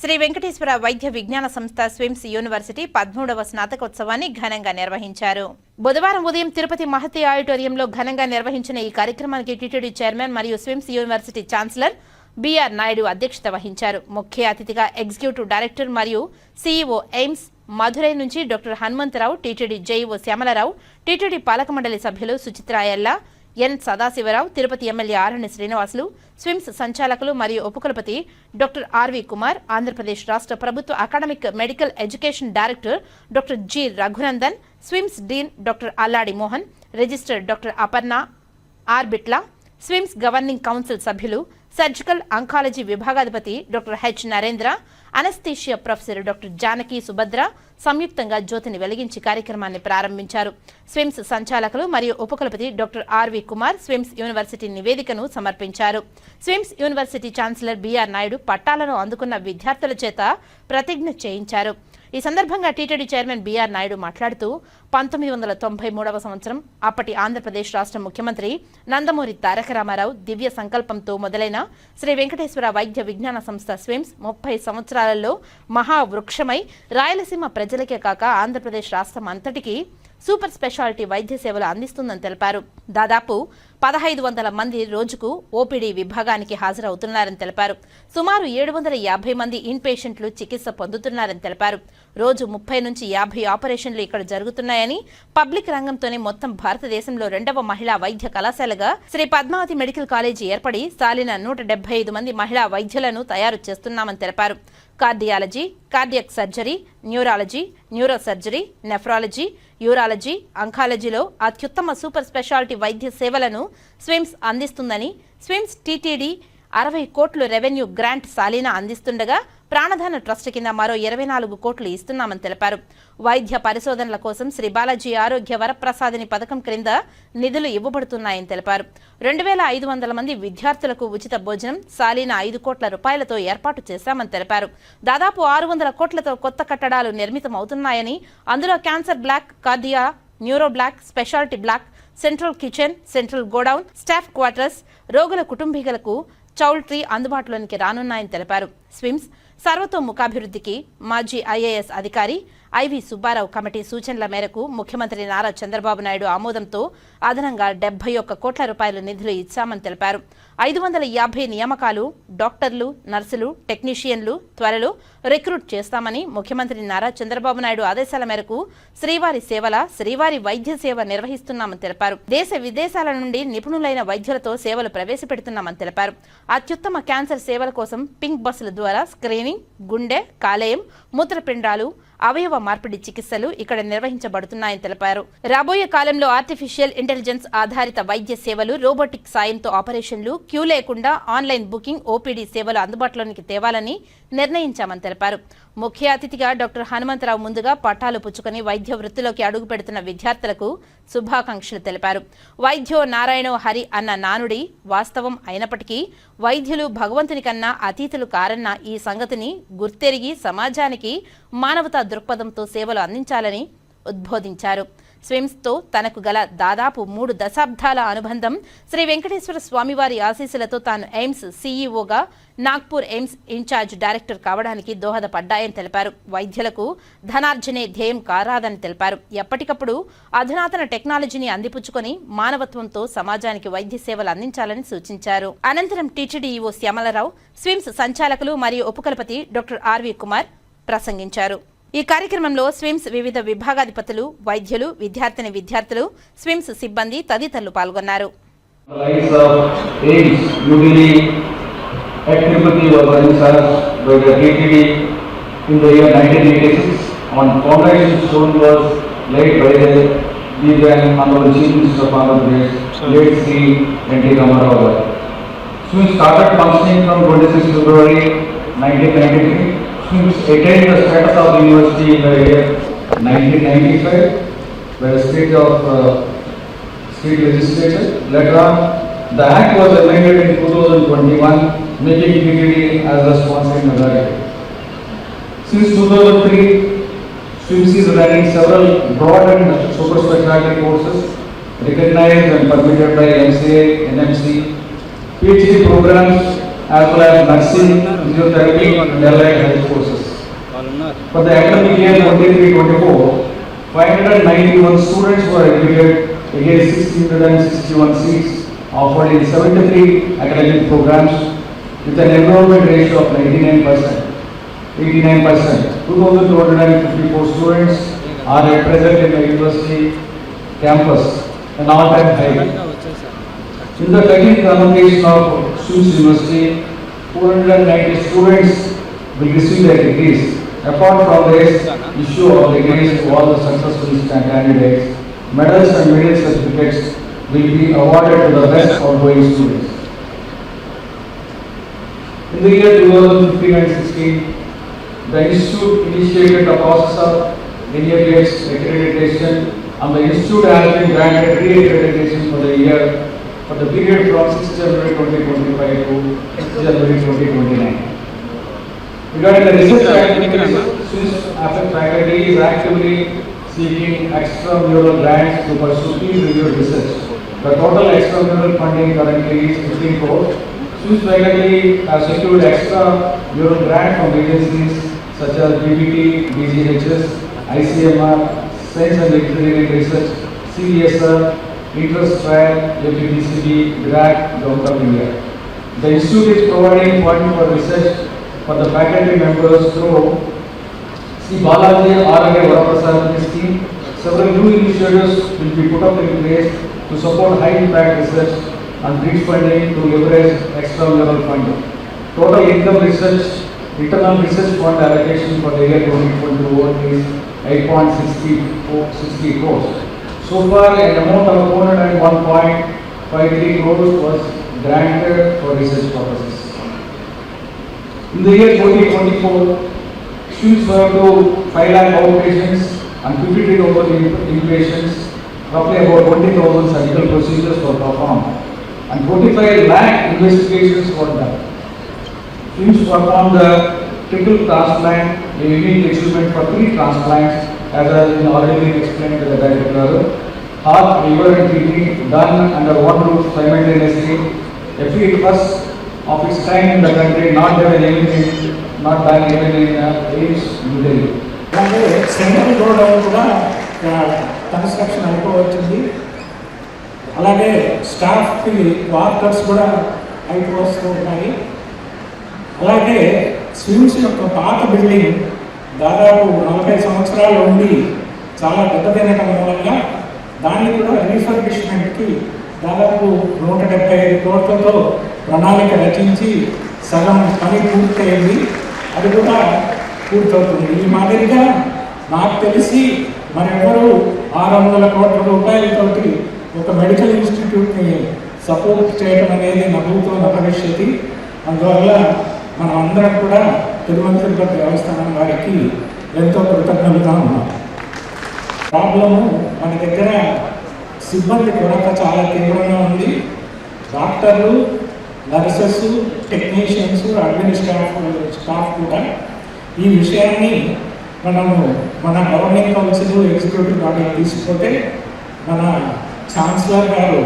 శ్రీ వెంకటేశ్వర వైద్య విజ్ఞాన సంస్థ స్విమ్స్ యూనివర్సిటీ పదమూడవ స్నాతకోత్సవాన్ని ఘనంగా నిర్వహించారు. బుధవారం ఉదయం తిరుపతి మహతి ఆడిటోరియంలో ఘనంగా నిర్వహించిన ఈ కార్యక్రమానికి టీటీడీ చైర్మన్ మరియు SVIMS university chancellor BR Naidu అధ్యక్షత వహించారు. ముఖ్య అతిథిగా ఎగ్జిక్యూటివ్ డైరెక్టర్ మరియు సీఈఓ ఎయిమ్స్ మధురై నుంచి doctor Hanumantharao TTD JEO Shyamalarao TTD పాలక మండలి సభ్యులు Suchitra Ella N Sadasivarao Tirupati MLA Arani Srinivasulu SVIMS సంచాలకులు మరియు ఉపకులపతి డాక్టర్ ఆర్వి కుమార్ ఆంధ్రప్రదేశ్ రాష్ట్ర ప్రభుత్వ academic medical education director doctor G Raghunandan SVIMS dean doctor Alladi Mohan registrar doctor Aparna ఆర్బిట్లా SVIMS governing council సభ్యులు surgical oncology విభాగాధిపతి doctor H Narendra anaesthesia professor doctor Janaki Subhadra సంయుక్తంగా జ్యోతిని వెలిగించి కార్యక్రమాన్ని ప్రారంభించారు. స్విమ్స్ సంచాలకులు మరియు ఉపకులపతి doctor RV Kumar SVIMS university నివేదికను సమర్పించారు. SVIMS university chancellor BR Naidu పట్టాలను అందుకున్న విద్యార్థుల చేత ప్రతిజ్ఞ చేయించారు. ఈ సందర్భంగా టీటీడీ చైర్మన్ బీఆర్ నాయుడు మాట్లాడుతూ పంతొమ్మిది వందల తొంభై మూడవ సంవత్సరం అప్పటి ఆంధ్రప్రదేశ్ రాష్ట్ర ముఖ్యమంత్రి నందమూరి తారక రామారావు దివ్య సంకల్పంతో మొదలైన శ్రీ వెంకటేశ్వర వైద్య విజ్ఞాన సంస్థ స్విమ్స్ ముప్పై సంవత్సరాలలో మహావృక్షమై రాయలసీమ ప్రజలకే కాక ఆంధ్రప్రదేశ్ రాష్ట్రం అంతటికీ సూపర్ స్పెషాలిటీ వైద్య సేవలు అందిస్తుందని తెలిపారు. దాదాపు పదహైదు వందల మంది రోజుకు ఓపీడీ విభాగానికి హాజరవుతున్నారని తెలిపారు. సుమారు ఏడు వందల యాభై మంది ఇన్ పేషెంట్లు చికిత్స పొందుతున్నారని తెలిపారు. రోజు ముప్పై నుంచి యాభై ఆపరేషన్లు ఇక్కడ జరుగుతున్నాయని పబ్లిక్ రంగంతోనే మొత్తం భారతదేశంలో రెండవ మహిళా వైద్య కళాశాలగా శ్రీ పద్మావతి మెడికల్ కాలేజీ ఏర్పడి సాలిన నూట డెబ్బై ఐదు మంది మహిళా వైద్యులను తయారు చేస్తున్నామని తెలిపారు. Cardiology cardiac surgery neurology neuro surgery nephrology urology అంకాలజీలో అత్యుత్తమ సూపర్ స్పెషాలిటీ వైద్య సేవలను స్విమ్స్ అందిస్తుందని స్విమ్స్ టీటీడీ అరవై కోట్లు రెవెన్యూ గ్రాంట్ సాలీనా అందిస్తుండగా ప్రాణధాన ట్రస్ట్ కింద మరో ఇరవై నాలుగు కోట్లు ఇస్తున్నామని తెలిపారు. వైద్య పరిశోధనల కోసం శ్రీ బాలాజీ ఆరోగ్య వరప్రసాదిని పథకం క్రింద నిధులు ఇవ్వబడుతున్నాయని తెలిపారు. రెండు వేల ఐదు వందల మంది విద్యార్థులకు ఉచిత భోజనం సాలీన ఐదు కోట్ల రూపాయలతో ఏర్పాటు చేశామని తెలిపారు. దాదాపు ఆరు వందల కోట్లతో కొత్త కట్టడాలు నిర్మితమవుతున్నాయని అందులో cancer block cardio neuro block speciality block central kitchen central godown staff quarters రోగుల కుటుంబీకులకు చౌల్ట్రీ అందుబాటులోనికి రానున్నాయని తెలిపారు. స్విమ్స్ సర్వతోముఖాభివృద్ధికి మాజీ ఐఏఎస్ అధికారి ఐవి సుబ్బారావు కమిటీ సూచనల మేరకు ముఖ్యమంత్రి నారా చంద్రబాబు నాయుడు ఆమోదంతో అదనంగా డెబ్బై ఒక్క కోట్ల రూపాయల నిధులు ఇచ్చామని తెలిపారు. ఐదు వందల యాభై నియామకాలు డాక్టర్లు నర్సులు టెక్నీషియన్లు త్వరలో రిక్రూట్ చేస్తామని ముఖ్యమంత్రి నారా చంద్రబాబు నాయుడు ఆదేశాల మేరకు శ్రీవారి సేవల శ్రీవారి వైద్య సేవ నిర్వహిస్తున్నామని తెలిపారు. దేశ విదేశాల నుండి నిపుణులైన వైద్యులతో సేవలు ప్రవేశపెడుతున్నామని తెలిపారు. అత్యుత్తమ క్యాన్సర్ సేవల కోసం పింక్ బస్సుల ద్వారా స్క్రీనింగ్ గుండె కాలేయం మూత్రపిండాలు అవయవ మార్పిడి చికిత్సలు ఇక్కడ నిర్వహించబడుతున్నాయని తెలిపారు. రాబోయే కాలంలో ఆర్టిఫిషియల్ ఇంటెలిజెన్స్ ఆధారిత వైద్య సేవలు రోబోటిక్ సాయంతో ఆపరేషన్లు క్యూ లేకుండా ఆన్లైన్ బుకింగ్ ఓపీడీ సేవలు అందుబాటులోనికి తేవాలని నిర్ణయించామని తెలిపారు. ముఖ్య అతిథిగా డాక్టర్ హనుమంతరావు ముందుగా పట్టాలు పుచ్చుకొని వైద్య వృత్తిలోకి అడుగు పెడుతున్న విద్యార్థులకు శుభాకాంక్షలు తెలిపారు. వైద్యో నారాయణో హరి అన్న నానుడి వాస్తవం అయినప్పటికీ వైద్యులు భగవంతుని కన్నా అతీతులు కారన్న ఈ సంగతిని గుర్తెరిగి సమాజానికి మానవతా దృక్పథంతో సేవలు అందించాలని ఉద్బోధించారు. స్విమ్స్తో తనకు గల దాదాపు మూడు దశాబ్దాల అనుబంధం శ్రీ వెంకటేశ్వర స్వామివారి ఆశీస్సులతో తాను ఎయిమ్స్ సీఈఓగా నాగ్పూర్ ఎయిమ్స్ ఇన్ఛార్జ్ డైరెక్టర్ కావడానికి దోహదపడ్డాయని తెలిపారు. వైద్యులకు ధనార్జనే ధ్యేయం కారాదని తెలిపారు. ఎప్పటికప్పుడు అధునాతన టెక్నాలజీని అందిపుచ్చుకొని మానవత్వంతో సమాజానికి వైద్య సేవలు అందించాలని సూచించారు. అనంతరం టీటీడీఈఓ శ్యామలరావు స్విమ్స్ సంచాలకులు మరియు ఉపకులపతి డాక్టర్ ఆర్వి కుమార్ ప్రసంగించారు. ఈ కార్యక్రమంలో స్విమ్స్ వివిధ విభాగాధిపతులు వైద్యులు విద్యార్థిని విద్యార్థులు స్విమ్స్ సిబ్బంది తదితరులు పాల్గొన్నారు. Swims attained the status of university in the year 1995 by the state of uh, state legislature. Later on, the act was amended in 2021, making TTD as a sponsoring authority. Since 2003, SWIMS is running several broad and super specialty courses recognized and permitted by MCA, NMC, PhD programs as well as nursing, physiotherapy, and allied health courses. For the academic year 23-24, 591 students were admitted against 661 seats offered in 73 academic programs with an enrollment ratio of 99%. 89%. 2,254 students are present in the university campus, an all-time high. In the second convocation of Swiss University, 490 students will receive their degrees. Apart from this, issue of degrees to all the successful candidates, medals and medal certificates will be awarded to the best outgoing students. In the year 2015 and 16, the Institute initiated the process of renewal accreditation and the Institute has been granted re-accreditation for the year for the period from 6 January 2025 to 6 January 2029. Regarding the research activities, Swiss faculty is actively seeking extramural grants to pursue peer-reviewed research. The total extramural funding currently is 15 crores. Swiss faculty has secured extramural grant from agencies such as BBT, BGHS, ICMR, Science and Engineering Research, CESR, Interest Trial, GRAC, Government of India. The institute is providing fund for research for the faculty members through Sri Balaji R.A. Varaprasad scheme. Several new initiatives will be put up in place to support high impact research and bridge funding to leverage extramural funding. Total income research, internal research fund allocation for the year 2021 is 8.60 crores. So far, an amount of 401.53 crores was granted for research purposes. In the year 2024, students were to 5 lakh outpatients and 53,000 inpatients, roughly about 20,000 surgical procedures were performed, and 45 lakh investigations were done. Students performed the triple transplant, a unique achievement for three transplants, as has been already been explained by the director. Heart, liver and kidney done under one roof simultaneously, a feat first of its kind in the country, not done even in, not done even in uh, AIDS, New Delhi. అలాగే central godown కూడా construction అయిపోవచ్చింది అలాగే స్టాఫ్కి వార్కర్స్ కూడా అయిపోతూ ఉన్నాయి అలాగే స్విమ్స్ యొక్క పాత బిల్డింగ్ దాదాపు నలభై సంవత్సరాలు ఉండి చాలా దెబ్బతినటం మూలంగా దాన్ని కూడా రీఫర్బిష్మెంట్కి దాదాపు నూట డెబ్బై ఐదు కోట్లతో ప్రణాళిక రచించి సగం పని పూర్తయింది. అది కూడా పూర్తవుతుంది. ఈ మాదిరిగా నాకు తెలిసి మరెవరు ఆరు వందల కోట్ల రూపాయలతోటి ఒక మెడికల్ ఇన్స్టిట్యూట్ని సపోర్ట్ చేయడం అనేది నవ్వుతో భవిష్యత్తు అందువల్ల మనం అందరం కూడా తిరుమల దేవస్థానం వారికి ఎంతో కృతజ్ఞతగా ఉన్నాం. ప్రాబ్లము మన దగ్గర సిబ్బంది కొరత చాలా తీవ్రంగా ఉంది. డాక్టర్లు నర్సెస్ టెక్నీషియన్స్ అడ్మినిస్ట్రేటివ్ స్టాఫ్ కూడా ఈ విషయాన్ని మనము మన గవర్నింగ్ కౌన్సిల్ ఎగ్జిక్యూటివ్ బాడీ తీసుకుంటే మన ఛాన్సలర్ గారు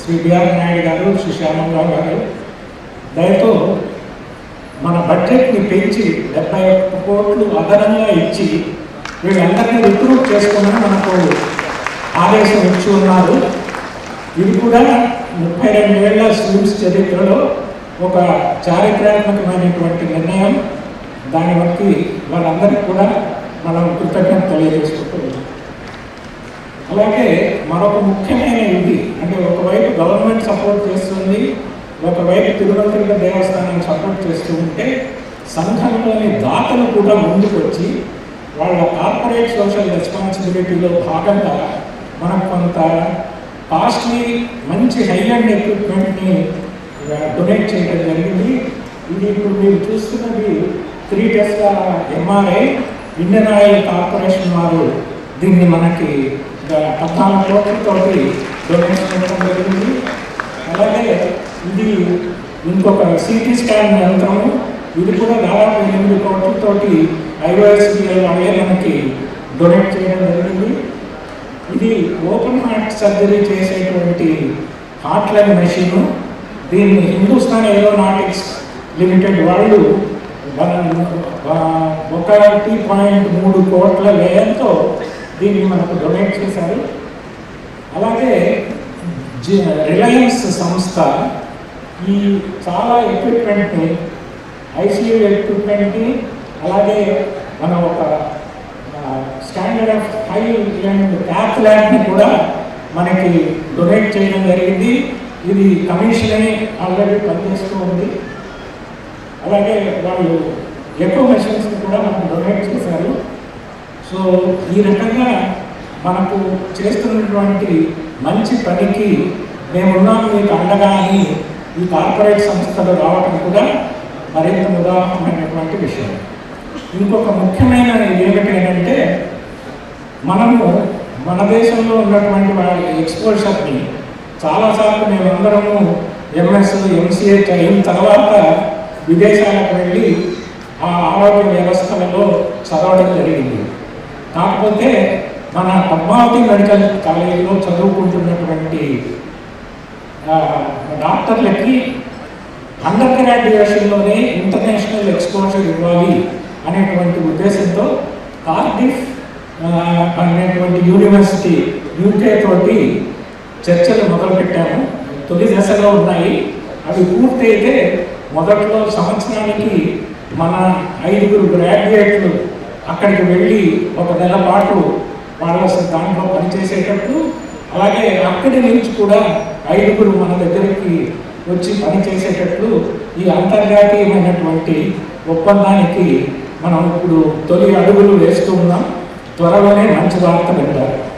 శ్రీ బిఆర్ నాయుడు గారు శ్రీ శ్యామరావు గారు దయతో మన బడ్జెట్ని పెంచి డెబ్బై ఒక్క కోట్లు అదనంగా ఇచ్చి వీళ్ళందరినీ రిక్రూట్ చేసుకోమని మనకు ఆదేశం ఇచ్చి ఉన్నారు. ఇది కూడా ముప్పై రెండు రెండేళ్ళ స్కూల్స్ చరిత్రలో ఒక చారిత్రాత్మకమైనటువంటి నిర్ణయం. దాన్ని బట్టి వాళ్ళందరికీ కూడా మనం కృతజ్ఞత తెలియజేసుకుంటున్నాం అలాగే మరొక ముఖ్యమైన ఇది అంటే ఒకవైపు గవర్నమెంట్ సపోర్ట్ చేస్తుంది ఒకవైపు తిరుమల తిరుపతి దేవస్థానం సపోర్ట్ చేస్తూ ఉంటే సంఘంలోని దాతలు కూడా ముందుకు వచ్చి వాళ్ళ కార్పొరేట్ సోషల్ రెస్పాన్సిబిలిటీలో భాగంగా మనం కొంత కాస్ట్లీ మంచి హై అండ్ ఎక్విప్మెంట్ని డొనేట్ చేయడం జరిగింది. ఇది ఇప్పుడు మీరు చూస్తున్నది three Tesla MRI Indian Oil Corporation వారు దీన్ని మనకి ద- పద్నాలుగు కోట్లతోటి డొనేషన్ ఇవ్వడం జరిగింది అలాగే ఇది ఇంకొక సిటీ స్కాన్ యంత్రము. ఇది కూడా దాదాపు ఎనిమిది కోట్లతోటి ఐఓఎస్బిఎల్ మనకి డొనేట్ చేయడం జరిగింది. ఇది ఓపెన్ హార్ట్ సర్జరీ చేసేటువంటి హార్ట్లైన్ మెషిన్ దీన్ని హిందుస్థాన్ ఏరోనాటిక్స్ లిమిటెడ్ వాళ్ళు ఒకటి పాయింట్ మూడు కోట్ల వ్యయంతో దీన్ని మనకు డొనేట్ చేశారు. అలాగే జి- రిలయన్స్ సంస్థ ఈ చాలా ఎక్విప్మెంట్ని ఐసీయూ ఎక్విప్మెంట్ని అలాగే మన ఒక standard of high end cap ల్యాబ్ని కూడా మనకి డొనేట్ చేయడం జరిగింది. ఇది కమిషన్ అని ఆల్రెడీ పనిచేస్తూ ఉంది. అలాగే వాళ్ళు ఎక్కువ మెషిన్స్ కూడా మనకు డొనేట్ చేశారు. సో ఈ రకంగా మనకు చేస్తున్నటువంటి మంచి పనికి మేమున్నాము. మీకు అండగా అని ఈ కార్పొరేట్ సంస్థలు రావటం కూడా మరింత ఉదాహరణమైనటువంటి విషయం. ఇంకొక ముఖ్యమైన ఏమిటంటే మనము మన దేశంలో ఉన్నటువంటి వాళ్ళ ఎక్స్పోజర్ని చాలాసార్లు మేమందరము ఎంఎస్ ఎంసీఏ అయిన తర్వాత విదేశాలకు వెళ్ళి ఆ ఆరోగ్య వ్యవస్థలలో చదవడం జరిగింది. కాకపోతే మన పద్మావతి మెడికల్ కాలేజీలో చదువుకుంటున్నటువంటి డాక్టర్లకి అండర్ గ్రాడ్యుయేషన్లోనే ఇంటర్నేషనల్ ఎక్స్పోజర్ ఇవ్వాలి అనేటువంటి ఉద్దేశంతో కార్డిఫ్ అనేటువంటి యూనివర్సిటీ యూకే తోటి చర్చలు మొదలుపెట్టాము. తొలి దశలో ఉన్నాయి. అవి పూర్తయితే మొదట్లో సంవత్సరానికి మన ఐదుగురు గ్రాడ్యుయేట్లు అక్కడికి వెళ్ళి ఒక నెల పాటు వాళ్ళ దాంట్లో పనిచేసేటప్పుడు అలాగే అక్కడి నుంచి కూడా ఐదుగురు మన దగ్గరికి వచ్చి పనిచేసేటట్లు ఈ అంతర్జాతీయమైనటువంటి ఒప్పందానికి మనం ఇప్పుడు తొలి అడుగులు వేస్తూ ఉన్నాం. త్వరలోనే మంచి వార్త వింటారు.